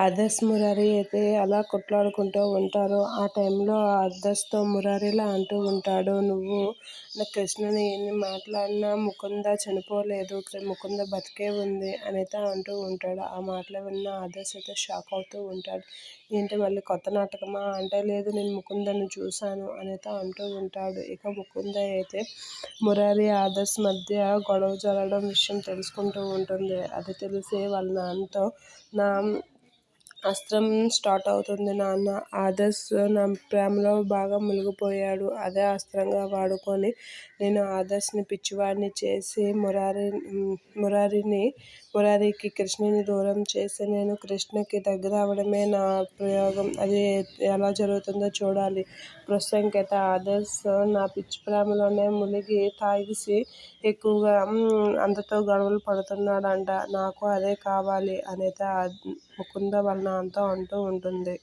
ఆదర్శ్, మురారి అయితే అలా కొట్లాడుకుంటూ ఉంటారు. ఆ టైంలో ఆదర్శ్తో మురారిలా అంటూ ఉంటాడు. నువ్వు నా కృష్ణని ఎన్ని మాట్లాడినా ముకుంద చనిపోలేదు. ముకుంద బతికే ఉంది అనైతే అంటూ ఉంటాడు. ఆ మాటలు విన్న ఆదర్శ్ అయితే షాక్ అవుతూ ఉంటాడు. ఏంటి మళ్ళీ కొత్త నాటకమా అంటే లేదు నేను ముకుందను చూశాను అనైతే అంటూ ఉంటాడు. ఇక ముకుంద అయితే మురారి, ఆదర్శ్ మధ్య గొడవ జరగడం విషయం తెలుసుకుంటూ ఉంటుంది. అది తెలిసి వాళ్ళ నాన్నతో నా అస్త్రం స్టార్ట్ అవుతుంది నాన్న. ఆదర్శ్ నా ప్రేమలో బాగా మునిగిపోయాడు. అదే అస్త్రంగా వాడుకొని నేను ఆదర్శ్ని పిచ్చివాడిని చేసి మురారి మురారిని మురారికి కృష్ణుని దూరం చేసి నేను కృష్ణకి దగ్గర అవ్వడమే నా ప్రయోగం. అది ఎలా జరుగుతుందో చూడాలి. ప్రస్తుతానికైతే ఆదర్శ్ నా పిచ్చి ప్రేమలోనే మునిగి తాగిసి ఎక్కువగా అందరితో గొడవలు పడుతున్నాడంట. నాకు అదే కావాలి అనైతే ముకుంద వాళ్ళ అంతా అంటూ ఉంటుంది.